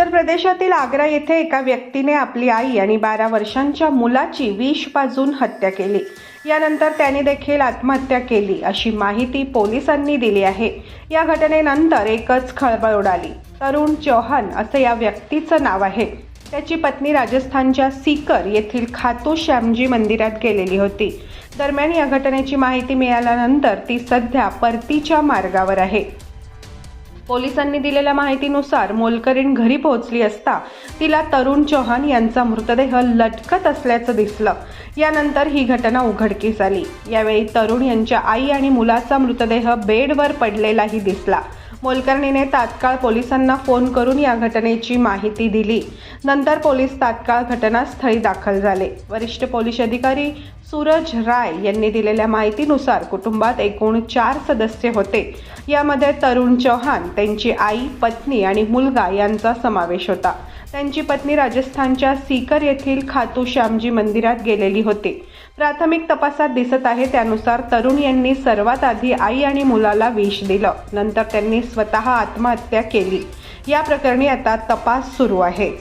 उत्तर प्रदेशातील आग्रा येथे एका व्यक्तीने आपली आई आणि बारा वर्षांच्या मुलाची विष पाजून हत्या केली. यानंतर त्याने देखील आत्महत्या केली अशी माहिती पोलिसांनी दिली आहे. या घटनेनंतर एकच खळबळ उडाली. तरुण चौहान असं या व्यक्तीचं नाव आहे. त्याची पत्नी राजस्थानच्या सीकर येथील खातू श्यामजी मंदिरात गेलेली होती. दरम्यान या घटनेची माहिती मिळाल्यानंतर ती सध्या परतीच्या मार्गावर आहे. पोलिसांनी दिलेल्या माहितीनुसार मोलकरीण घरी पोहोचली असता तिला तरुण चौहान यांचा मृतदेह लटकत असल्याचं दिसलं. यानंतर ही घटना उघडकीस आली. यावेळी तरुण यांच्या आई आणि मुलाचा मृतदेह बेडवर पडलेलाही दिसला. मोलकर्णीने तात्काळ पोलिसांना फोन करून या घटनेची माहिती दिली. नंतर पोलीस तात्काळ घटनास्थळी दाखल झाले. वरिष्ठ पोलीस अधिकारी सूरज राय यांनी दिलेल्या माहितीनुसार कुटुंबात एकूण चार सदस्य होते. यामध्ये तरुण चौहान त्यांची आई पत्नी आणि मुलगा यांचा समावेश होता. त्यांची पत्नी राजस्थानच्या सीकर येथील खातू श्यामजी मंदिरात गेलेली होती. प्राथमिक तपासात दिसत आहे त्यानुसार तरुण यांनी सर्वात आधी आई आणि मुलाला विष दिलं. नंतर त्यांनी स्वतः आत्महत्या केली. या प्रकरणी आता तपास सुरू आहे.